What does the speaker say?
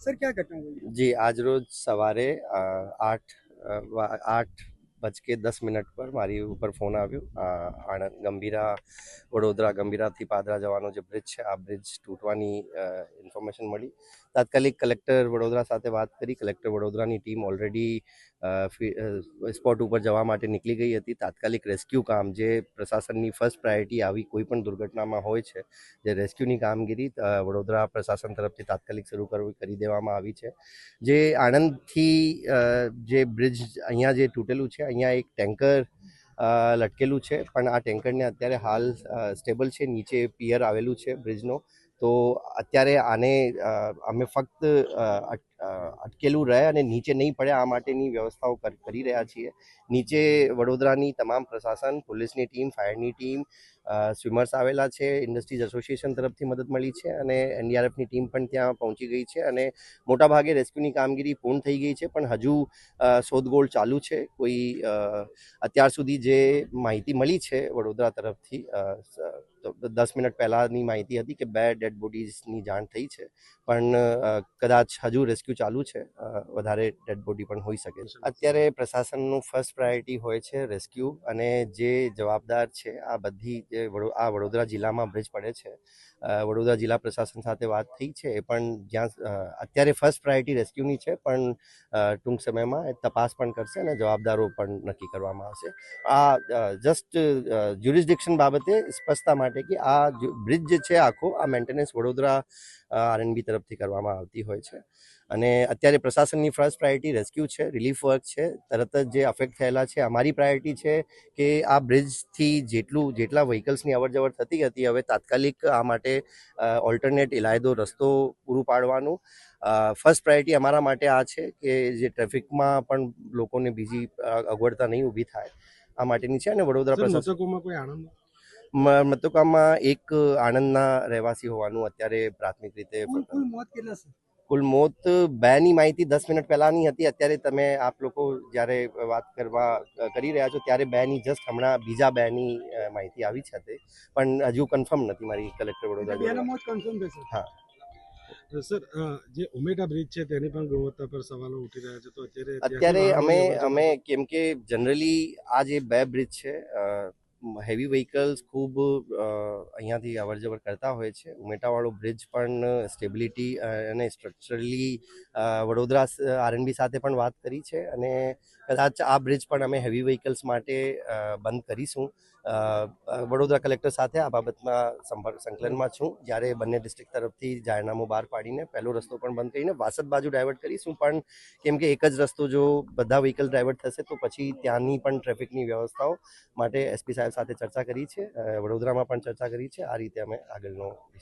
Sir ક્યાં ઘટના हुई જી આજરોજ સવારે આઠ આઠ બજ કે દસ મિનિટ પર મારી ઉપર ફોન આવ્યો આણંદ ગંભીરા વડોદરા ગંભીરાથી પાદરા જવાનો જે બ્રિજ છે આ બ્રિજ તૂટવાની ઇન્ફોર્મેશન મળી તાત્કાલિક કલેક્ટર વડોદરા સાથે વાત કરી કલેક્ટર વડોદરાની ટીમ ઓલરેડી સ્પોટ ઉપર જવા માટે નીકળી ગઈ હતી. તાત્કાલિક રેસ્ક્યુ કામ જે પ્રશાસનની ફર્સ્ટ પ્રાયોરિટી આવી કોઈ પણ દુર્ઘટનામાં હોય છે, જે રેસ્ક્યુની કામગીરી વડોદરા પ્રશાસન તરફથી તાત્કાલિક શરૂ કરવી, કરી દેવામાં આવી છે. જે આણંદથી જે બ્રિજ અહીંયા જે તૂટેલું છે, અહીંયા એક ટેન્કર લટકેલું છે, પણ આ ટેન્કરને અત્યારે હાલ સ્ટેબલ છે, નીચે પિયર આવેલું છે બ્રિજનો તો અત્યારે આને અમે ફક્ત અટકેલું રહે અને નીચે નહીં પડે, આ માટેની વ્યવસ્થાઓ કરી રહ્યા છીએ. નીચે વડોદરાની તમામ પ્રશાસન, પોલીસની ટીમ, ફાયરની ટીમ સ્વિમર્સ આવેલા છે, ઇન્ડસ્ટ્રીઝ એસોસિએશન તરફથી મદદ મળી છે અને એનડીઆરએફની ટીમ પણ ત્યાં પહોંચી ગઈ છે અને મોટાભાગે રેસ્ક્યુની કામગીરી પૂર્ણ થઈ ગઈ છે, પણ હજુ શોધગોળ ચાલુ છે. કોઈ અત્યાર સુધી જે માહિતી મળી છે વડોદરા તરફથી દસ મિનિટ પહેલાંની માહિતી હતી કે બે ડેડ બોડીઝની જાણ થઈ છે, પણ કદાચ હજુ રેસ્ક્યુ ચાલુ છે વધારે ડેડ બોડી પણ હોઈ શકે છે. અત્યારે પ્રશાસનનું ફર્સ્ટ પ્રાયોરિટી હોય છે રેસ્ક્યુ અને જે જવાબદાર છે, આ બધી જે આ વડોદરા જિલ્લામાં બ્રિજ પડે છે વડોદરા જિલ્લા પ્રશાસન સાથે વાત થઈ છે, એ પણ જ્યાં અત્યારે ફર્સ્ટ પ્રાયોરિટી રેસ્ક્યુની છે, પણ ટૂંક સમયમાં તપાસ પણ કરશે અને જવાબદારો પણ નક્કી કરવામાં આવશે. આ જસ્ટ જ્યુરિસ્ડિક્શન બાબતે સ્પષ્ટતા માટે કે આ બ્રિજ જે છે આખો આ મેન્ટેનન્સ વડોદરા આરએનબી તરફથી કરવામાં આવતી હોય છે. અને અત્યારે પ્રશાસનની ફર્સ્ટ પ્રાયોરિટી રેસ્ક્યુ છે રિલીફ વર્ક છે. તરત જ જે અફેક્ટ થયેલા છે અમારી પ્રાયોરિટી છે કે આ બ્રિજથી જેટલું જેટલા વ્હીકલ્સની અવર જવર થતી હતી હવે તાત્કાલિક આ માટે ઓલ્ટરનેટ ઇલાયદો રસ્તો પૂરું પાડવાનું. ફર્સ્ટ પ્રાયોરિટી અમારા માટે આ છે કે જે ટ્રાફિકમાં પણ લોકોને બીજી અગવડતા નહીં ઊભી થાય. આ માટેની છે અને વડોદરા પ્રશાસકોમાં કોઈ આનંદ મતુકામાં એક આણંદના રહેવાસી હોવાનું અત્યારે પ્રાથમિક રીતે કુલ મોત કેટલા સર કુલ મોત બેની માહિતી દસ મિનિટ પહેલાની હતી. અત્યારે તમે આપ લોકો જ્યારે વાત કરવા કરી રહ્યા છો ત્યારે બેની જસ્ટ હમણાં બીજા બેની ની માહિતી આવી છે તે. પણ હજુ કન્ફર્મ નથી મારી કલેક્ટર વડોદરા બેના જોડે. મોત કન્ફર્મ થશે. હા. સર જે ઉમેટા બ્રિજ છે તેની પણ ગુણવત્તા પર સવાલો ઉઠી રહ્યા છે. તો અત્યારે અત્યારે અમે અમે કેમ કે જનરલી આ જે બે બ્રિજ છે હેવી વ્હીકલ્સ ખૂબ અહીંયાથી અવર જવર કરતા હોય છે. ઉમેટાવાળો બ્રિજ પણ સ્ટેબિલિટી અને સ્ટ્રક્ચરલી વડોદરા આરએનબી સાથે પણ વાત કરી છે. અને કદાચ આ બ્રિજ પણ અમે હેવી વ્હીકલ્સ માટે બંધ કરીશું. વડોદરા કલેક્ટર સાથે આ બાબતમાં સંપર્ક સંકલનમાં છું. જ્યારે બંને ડિસ્ટ્રિક્ટ તરફથી જાહેરનામું બહાર પાડીને પહેલો રસ્તો પણ બંધ કરીને વાસદ બાજુ ડાયવર્ટ કરીશું. પણ કેમ કે એક જ રસ્તો જો બધા વ્હીકલ ડાયવર્ટ થશે તો પછી ત્યાંની પણ ટ્રાફિકની વ્યવસ્થાઓ માટે એસપી સાહેબ સાથે ચર્ચા કરી છે. વડોદરામાં પણ ચર્ચા કરી છે. આ રીતે અમે આગળનો